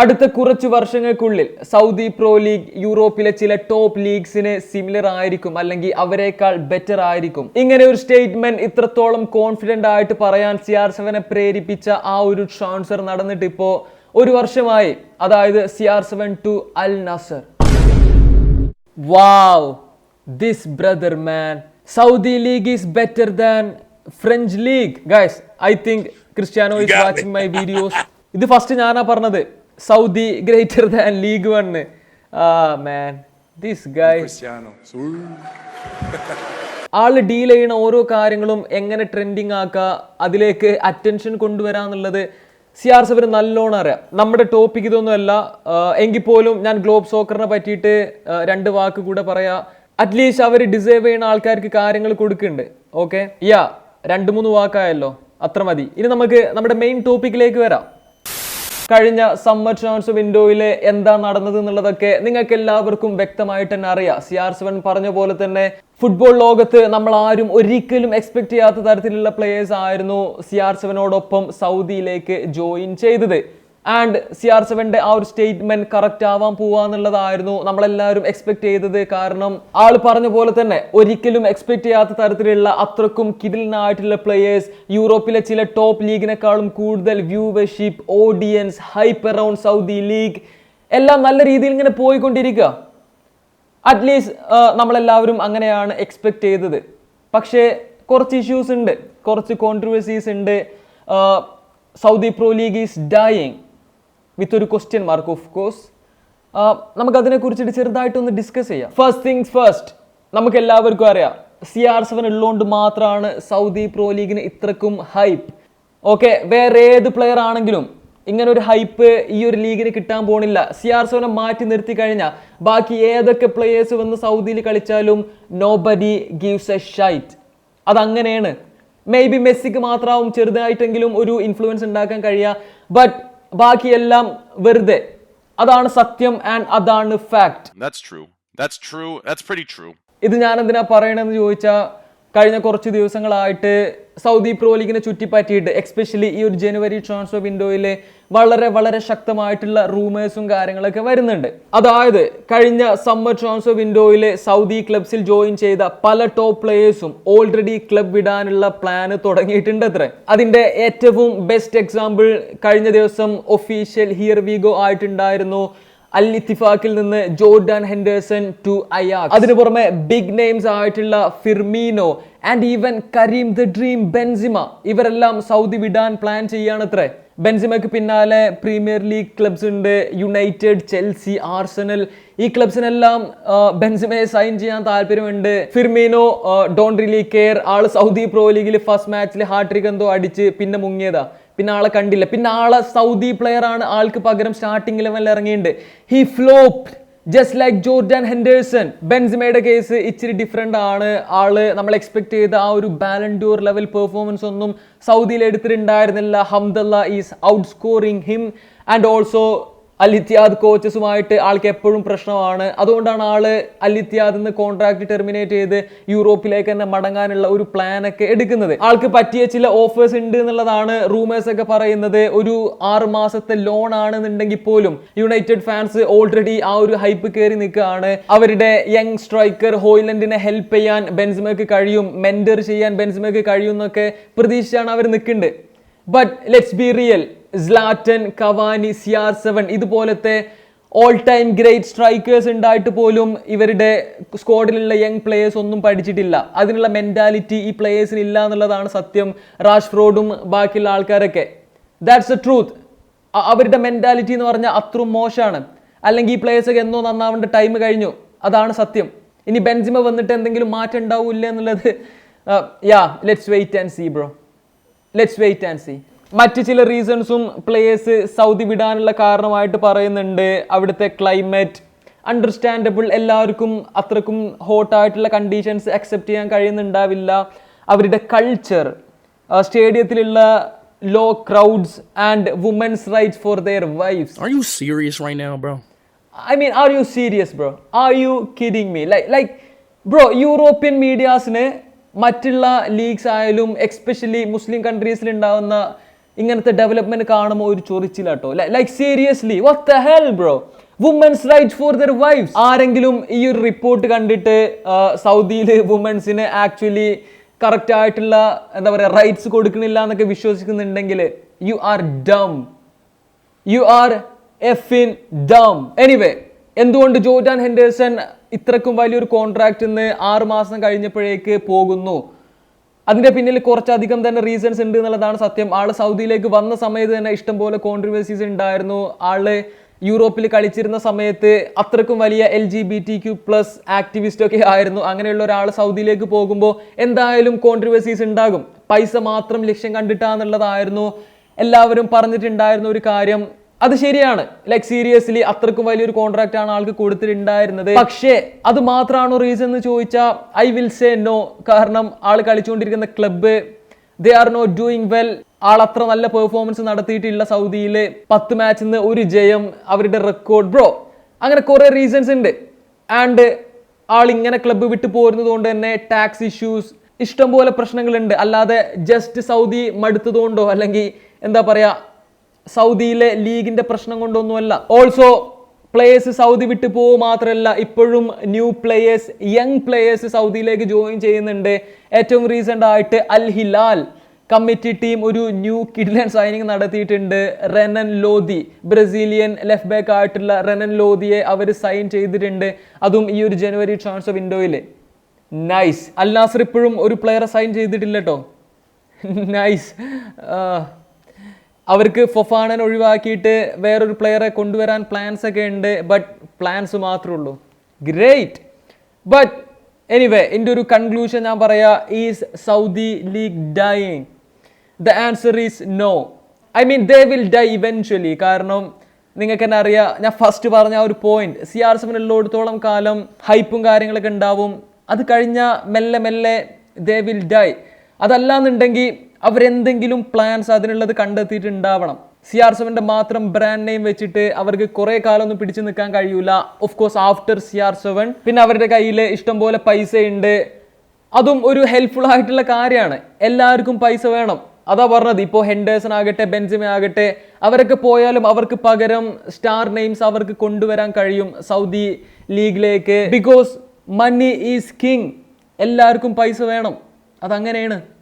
അടുത്ത കുറച്ച് വർഷങ്ങൾക്കുള്ളിൽ Saudi pro league യൂറോപ്പിലെ ചില ടോപ്പ് ലീഗ്സിന് സിമിലർ ആയിരിക്കും അല്ലെങ്കിൽ അവരെക്കാൾ ബെറ്റർ ആയിരിക്കും. ഇങ്ങനെ ഒരു സ്റ്റേറ്റ്മെന്റ് ഇത്രത്തോളം കോൺഫിഡന്റ് ആയിട്ട് പറയാൻ സി ആർ സെവനെ പ്രേരിപ്പിച്ച ആ ഒരു ട്രാൻസ്ഫർ നടന്നിട്ട് ഇപ്പോ ഒരു വർഷമായി. അതായത് C R seven to Al Nassr wow this brother man Saudi league is better than French league guys I think Cristiano is watching my videos ഇത് ഫസ്റ്റ് ഞാനാ പറഞ്ഞത്. Saudi greater than league one ആ man this. All deal ചെയ്യുന്ന ഓരോ കാര്യങ്ങളും എങ്ങനെ trending ആക്കുക അതിലേക്ക് അറ്റൻഷൻ കൊണ്ടുവരാന്നുള്ളത് സി ആർ സഫിന് നല്ലോണം അറിയാം. നമ്മുടെ ടോപ്പിക് ഇതൊന്നുമല്ല എങ്കിൽ പോലും ഞാൻ ഗ്ലോബ് സോക്കറിനെ പറ്റിയിട്ട് രണ്ട് വാക്ക് കൂടെ പറയാം. അറ്റ്ലീസ്റ്റ് അവർ ഡിസേർവ് ചെയ്യുന്ന ആൾക്കാർക്ക് കാര്യങ്ങൾ കൊടുക്കുന്നുണ്ട്. ഓക്കെ യാ രണ്ട് മൂന്ന് വാക്കായല്ലോ. അത്ര മതി. ഇനി നമുക്ക് നമ്മുടെ മെയിൻ ടോപ്പിക്കിലേക്ക് വരാം. കഴിഞ്ഞ സമ്മർ ട്രാൻസ് വിൻഡോയിൽ എന്താ നടന്നത് എന്നുള്ളതൊക്കെ നിങ്ങൾക്ക് എല്ലാവർക്കും വ്യക്തമായിട്ട് തന്നെ അറിയാം. സി ആർ സെവൻ പറഞ്ഞ പോലെ തന്നെ ഫുട്ബോൾ ലോകത്ത് നമ്മൾ ആരും ഒരിക്കലും എക്സ്പെക്ട് ചെയ്യാത്ത തരത്തിലുള്ള പ്ലേയേഴ്സ് ആയിരുന്നു സി ആർ സെവനോടൊപ്പം സൗദിയിലേക്ക് ജോയിൻ ചെയ്തത്. ആൻഡ് സി ആർ സെവന്റെ ആ ഒരു സ്റ്റേറ്റ്മെന്റ് കറക്റ്റ് ആവാൻ പോവാന്നുള്ളതായിരുന്നു നമ്മളെല്ലാവരും എക്സ്പെക്ട് ചെയ്തത്. കാരണം ആൾ പറഞ്ഞ പോലെ തന്നെ ഒരിക്കലും എക്സ്പെക്ട് ചെയ്യാത്ത തരത്തിലുള്ള അത്രക്കും കിടിലനായിട്ടുള്ള പ്ലേയേഴ്സ് യൂറോപ്പിലെ ചില ടോപ്പ് ലീഗിനേക്കാളും കൂടുതൽ viewership audience hype around Saudi league എല്ലാം നല്ല രീതിയിൽ ഇങ്ങനെ പോയിക്കൊണ്ടിരിക്കുക. അറ്റ്ലീസ്റ്റ് നമ്മളെല്ലാവരും അങ്ങനെയാണ് എക്സ്പെക്ട് ചെയ്തത്. പക്ഷേ കുറച്ച് ഇഷ്യൂസ് ഉണ്ട് കുറച്ച് കോൺട്രവേഴ്സീസ് ഉണ്ട്. Saudi pro league is dying with ഒരു ക്വസ്റ്റ്യൻ മാർക്ക് ഓഫ് കോഴ്സ് കുറിച്ചിട്ട് ചെറുതായിട്ടൊന്ന് ഡിസ്കസ് ചെയ്യാം. ഫസ്റ്റ് തിങ്സ് ഫസ്റ്റ് നമുക്ക് എല്ലാവർക്കും അറിയാം സി ആർ സെവൻ ഉള്ളതുകൊണ്ട് മാത്രമാണ് സൗദി പ്രോ ലീഗിന് ഇത്രക്കും ഹൈപ്പ് ഓക്കെ വേറെ ഏത് പ്ലെയർ ആണെങ്കിലും ഇങ്ങനെ ഒരു ഹൈപ്പ് ഈ ഒരു ലീഗിന് കിട്ടാൻ പോണില്ല. സി ആർ സെവനെ മാറ്റി നിർത്തി കഴിഞ്ഞാൽ ബാക്കി ഏതൊക്കെ പ്ലേയേഴ്സ് വന്ന് സൗദിയിൽ കളിച്ചാലും nobody gives a shit അതങ്ങനെയാണ്. മേ ബി മെസ്സിക്ക് മാത്രമാവും ചെറുതായിട്ടെങ്കിലും ഒരു ഇൻഫ്ലുവൻസ് ഉണ്ടാക്കാൻ കഴിയുക ബട്ട് ബാക്കിയെല്ലാം വെറുതെ അതാണ് സത്യം ആൻഡ് അതാണ് fact That's true. That's true. That's pretty true. ഇത് ഞാൻ എന്തിനാ പറയണെന്ന് ചോദിച്ചാൽ കഴിഞ്ഞ കുറച്ച് ദിവസങ്ങളായിട്ട് സൗദി പ്രോ ലീഗിനെ ചുറ്റിപ്പറ്റിയിട്ട് എക്സ്പെഷ്യലി ഈ ഒരു ജനുവരി ട്രാൻസ്ഫർ വിൻഡോയിൽ വളരെ വളരെ ശക്തമായിട്ടുള്ള റൂമേഴ്സും കാര്യങ്ങളൊക്കെ വരുന്നുണ്ട്. അതായത് കഴിഞ്ഞ സമ്മർ ട്രാൻസ്ഫർ വിൻഡോയിൽ സൗദി ക്ലബ്സിൽ ജോയിൻ ചെയ്ത പല ടോപ്പ് പ്ലേയേഴ്സും ഓൾറെഡി ക്ലബ് വിടാനുള്ള പ്ലാന് തുടങ്ങിയിട്ടുണ്ട് അത്ര അതിന്റെ ഏറ്റവും ബെസ്റ്റ് എക്സാമ്പിൾ കഴിഞ്ഞ ദിവസം ഒഫീഷ്യൽ ഹിയർ വീഗോ ആയിട്ടുണ്ടായിരുന്നു അൽ ഇത്തിഫാക്കിൽ നിന്ന് ജോർഡാൻ ഹെൻഡേഴ്സൺ ടു അയാക് അതിനു പുറമെ ബിഗ് നെയിംസ് ആയിട്ടുള്ള Firmino and even Karim the dream Benzema. ഇവരെല്ലാം സൗദി വിടാൻ പ്ലാൻ ചെയ്യാണത്രേ ബെൻസിമയ്ക്ക് പിന്നാലെ പ്രീമിയർ ലീഗ് ക്ലബ്സ് ഉണ്ട് യുണൈറ്റഡ് ചെൽസി ആർസനൽ ഈ ക്ലബ്സിനെല്ലാം ബെൻസിമയെ സൈൻ ചെയ്യാൻ താല്പര്യമുണ്ട്. ഫിർമീനോ ഡോൺ റിലി കെയർ ആൾ സൗദി പ്രോ ലീഗിൽ ഫസ്റ്റ് മാച്ചിൽ ഹാട്രിക് എന്തോ അടിച്ച് പിന്നെ മുങ്ങിയതാ. പിന്നെ ആളെ കണ്ടില്ല. പിന്നെ ആളെ സൗദി പ്ലെയർ ആണ്. ആൾക്ക് പകരം സ്റ്റാർട്ടിംഗ് ലെവലിൽ ഇറങ്ങിയിട്ടുണ്ട്. He flopped just like Jordan Henderson ബെൻസിമയുടെ case ഇച്ചിരി ഡിഫറെന്റ് ആണ്. ആൾ നമ്മൾ എക്സ്പെക്ട് ചെയ്ത ആ ഒരു ബാലൻഡൂർ ലെവൽ പെർഫോമൻസ് ഒന്നും സൗദിയിൽ എടുത്തിട്ടുണ്ടായിരുന്നില്ല. Hamdallah is outscoring him and also Al Ittihad കോച്ചസുമായിട്ട് ആൾക്ക് എപ്പോഴും പ്രശ്നമാണ്. അതുകൊണ്ടാണ് ആൾ അൽ ഇത്തിയാദിൽ നിന്ന് കോൺട്രാക്ട് ടെർമിനേറ്റ് ചെയ്ത് യൂറോപ്പിലേക്ക് തന്നെ മടങ്ങാനുള്ള ഒരു പ്ലാൻ ഒക്കെ എടുക്കുന്നത്. ആൾക്ക് പറ്റിയ ചില ഓഫേഴ്സ് ഉണ്ട് എന്നുള്ളതാണ് റൂമേഴ്സ് ഒക്കെ പറയുന്നത്. ഒരു ആറ് മാസത്തെ ലോൺ ആണെന്നുണ്ടെങ്കിൽ പോലും യുണൈറ്റഡ് ഫാൻസ് ഓൾറെഡി ആ ഒരു ഹൈപ്പ് കയറി നിൽക്കുകയാണ്. അവരുടെ യങ് സ്ട്രൈക്കർ ഹോയ്ലൻഡിനെ ഹെൽപ്പ് ചെയ്യാൻ ബെൻസ്മേക്ക് കഴിയും മെന്റർ ചെയ്യാൻ ബെൻസ്മേക്ക് കഴിയും എന്നൊക്കെ പ്രതീക്ഷിച്ചാണ് അവർ നിൽക്കുന്നത്. But let's be real Zlatan Cavani C R seven ഇതുപോലത്തെ ഓൾ ടൈം ഗ്രേറ്റ് സ്ട്രൈക്കേഴ്സ് ഉണ്ടായിട്ട് പോലും ഇവരുടെ സ്ക്വാഡിലുള്ള യങ് പ്ലേയേഴ്സ് ഒന്നും പഠിച്ചിട്ടില്ല. അതിനുള്ള മെന്റാലിറ്റി ഈ പ്ലേയേഴ്സിന് ഇല്ല എന്നുള്ളതാണ് സത്യം. റാഷ്ഫ്രോഡും ബാക്കിയുള്ള ആൾക്കാരൊക്കെ. ദാറ്റ്സ് എ ട്രൂത്ത് അവരുടെ മെന്റാലിറ്റി എന്ന് പറഞ്ഞാൽ അത്രയും മോശമാണ്. അല്ലെങ്കിൽ ഈ പ്ലേയേഴ്സൊക്കെ എന്നോ നന്നാവേണ്ട ടൈം കഴിഞ്ഞു. അതാണ് സത്യം. ഇനി ബെൻസിമ വന്നിട്ട് എന്തെങ്കിലും മാറ്റം ഉണ്ടാവില്ല എന്നുള്ളത് yeah let's wait and see bro let's wait and see മറ്റ് ചില റീസൺസും പ്ലേയേഴ്സ് സൗദി വിടാനുള്ള കാരണമായിട്ട് പറയുന്നുണ്ട്. അവിടുത്തെ ക്ലൈമറ്റ് അണ്ടർസ്റ്റാൻഡബിൾ എല്ലാവർക്കും അത്രക്കും ഹോട്ടായിട്ടുള്ള കണ്ടീഷൻസ് അക്സെപ്റ്റ് ചെയ്യാൻ കഴിയുന്നുണ്ടാവില്ല. അവരുടെ culture സ്റ്റേഡിയത്തിലുള്ള low crowds and women's rights for their wives are you serious I mean are you serious bro are you kidding me like like bro bro European മീഡിയാസിന് മറ്റുള്ള leagues ആയാലും especially മുസ്ലിം കൺട്രീസിൽ ഉണ്ടാവുന്ന ഇങ്ങനത്തെ development കാണുമ്പോൾ ഒരു ചൊറിച്ചിലാട്ടോ like seriously what the hell bro women's right for their wife ആരെങ്കിലും ഈ ഒരു report കണ്ടിട്ട് സൗദിയിൽ വുമൻസിന് ആക്ച്വലി കറക്റ്റ് ആയിട്ടുള്ള എന്താ പറയുക റൈറ്റ്സ് കൊടുക്കണില്ല എന്നൊക്കെ വിശ്വസിക്കുന്നുണ്ടെങ്കിൽ you are dumb you are F in dumb anyway എന്തുകൊണ്ട് ജോർജാൻ ഹെൻഡേഴ്സൺ ഇത്രക്കും വലിയൊരു കോൺട്രാക്ട് ഇന്ന് ആറ് മാസം കഴിഞ്ഞപ്പോഴേക്ക് പോകുന്നു? അതിന്റെ പിന്നിൽ കുറച്ചധികം തന്നെ റീസൺസ് ഉണ്ട് എന്നുള്ളതാണ് സത്യം. ആൾ സൗദിയിലേക്ക് വന്ന സമയത്ത് തന്നെ ഇഷ്ടംപോലെ കോൺട്രവേഴ്സീസ് ഉണ്ടായിരുന്നു. ആൾ യൂറോപ്പിൽ കളിച്ചിരുന്ന സമയത്ത് അത്രക്കും വലിയ L G B T Q plus activist ഒക്കെ ആയിരുന്നു. അങ്ങനെയുള്ള ഒരാൾ സൗദിയിലേക്ക് പോകുമ്പോൾ എന്തായാലും കോൺട്രവേഴ്സീസ് ഉണ്ടാകും. പൈസ മാത്രം ലക്ഷ്യം കണ്ടിട്ടാന്നുള്ളതായിരുന്നു. എല്ലാവരും പറഞ്ഞിട്ടുണ്ടായിരുന്ന ഒരു കാര്യം. അത് ശരിയാണ്. ലൈക് സീരിയസ്ലി അത്രക്കും വലിയൊരു കോൺട്രാക്ട് ആണ് ആൾക്ക് കൊടുത്തിട്ടുണ്ടായിരുന്നത്. പക്ഷേ അത് മാത്രമാണോ റീസൺ എന്ന് ചോദിച്ചാൽ ഐ വിൽ സേ നോ കാരണം ആൾ കളിച്ചുകൊണ്ടിരിക്കുന്ന club they are not doing well ആൾ അത്ര നല്ല പെർഫോമൻസ് നടത്തിയിട്ടില്ല സൗദിയിൽ പത്ത് മാച്ചിൽ നിന്ന് ഒരു ജയം അവരുടെ റെക്കോർഡ് ബ്രോ അങ്ങനെ കുറേ റീസൺസ് ഉണ്ട്. ആൻഡ് ആൾ ഇങ്ങനെ ക്ലബ്ബ് വിട്ടു പോരുന്നത് കൊണ്ട് തന്നെ ടാക്സ് ഇഷ്യൂസ് ഇഷ്ടംപോലെ പ്രശ്നങ്ങളുണ്ട്. അല്ലാതെ ജസ്റ്റ് സൗദി മടുത്തതുകൊണ്ടോ അല്ലെങ്കിൽ എന്താ പറയാ സൗദിയിലെ ലീഗിന്റെ പ്രശ്നം കൊണ്ടൊന്നുമല്ല. ഓൾസോ പ്ലേയേഴ്സ് സൗദി വിട്ടു പോവുക മാത്രമല്ല ഇപ്പോഴും ന്യൂ പ്ലേയേഴ്സ് യങ് പ്ലേയേഴ്സ് സൗദിയിലേക്ക് ജോയിൻ ചെയ്യുന്നുണ്ട്. ഏറ്റവും റീസെന്റ് ആയിട്ട് അൽ ഹിലാൽ കമ്മിറ്റി ടീം ഒരു ന്യൂ കിഡ്ലൻ സൈനിങ് നടത്തിയിട്ടുണ്ട്. Renan Lodi Brazilian left back ആയിട്ടുള്ള റെനൻ ലോദിയെ അവർ സൈൻ ചെയ്തിട്ടുണ്ട്. അതും ഈ ഒരു ജനുവരി ട്രാൻസ്ഫർ വിൻഡോയിൽ നൈസ് അൽ നാസർ ഇപ്പോഴും ഒരു പ്ലെയറെ സൈൻ ചെയ്തിട്ടില്ല കേട്ടോ നൈസ് അവർക്ക് ഫൊഫാനൻ ഒഴിവാക്കിയിട്ട് വേറൊരു പ്ലെയറെ കൊണ്ടുവരാൻ പ്ലാൻസ് ഒക്കെ ഉണ്ട് ബട്ട് പ്ലാൻസ് മാത്രമേ ഉള്ളൂ. ഗ്രേറ്റ് ബട്ട് എനിവേ എന്റെ ഒരു കൺക്ലൂഷൻ ഞാൻ പറയാ is Saudi league dying the answer is no I mean they will die eventually കാരണം നിങ്ങൾക്ക് തന്നെ അറിയാം ഞാൻ ഫസ്റ്റ് പറഞ്ഞ ആ ഒരു പോയിന്റ് സി ആർ സെവൻ ഉള്ളിടത്തോളം കാലം ഹൈപ്പും കാര്യങ്ങളൊക്കെ ഉണ്ടാവും. അത് കഴിഞ്ഞ മെല്ലെ മെല്ലെ ദേ വിൽ ഡൈ അതല്ലാന്നുണ്ടെങ്കിൽ അവരെന്തെങ്കിലും പ്ലാൻസ് അതിനുള്ളത് കണ്ടെത്തിയിട്ടുണ്ടാവണം. സി ആർ സെവന്റെ മാത്രം ബ്രാൻഡ് നെയിം വെച്ചിട്ട് അവർക്ക് കുറേ കാലം ഒന്നും പിടിച്ചു നിൽക്കാൻ കഴിയൂല. Of course after C R seven പിന്നെ അവരുടെ കയ്യിൽ ഇഷ്ടംപോലെ പൈസ ഉണ്ട് അതും ഒരു ഹെൽപ്ഫുൾ ആയിട്ടുള്ള കാര്യമാണ്. എല്ലാവർക്കും പൈസ വേണം. അതാ പറഞ്ഞത്. ഇപ്പോൾ ഹെൻഡേഴ്സൺ ആകട്ടെ ബെൻസിമ ആകട്ടെ അവരൊക്കെ പോയാലും അവർക്ക് പകരം സ്റ്റാർ നെയിംസ് അവർക്ക് കൊണ്ടുവരാൻ കഴിയും സൗദി ലീഗിലേക്ക്. ബിക്കോസ് മണി ഈസ് കിങ് എല്ലാവർക്കും പൈസ വേണം. അതങ്ങനെയാണ്.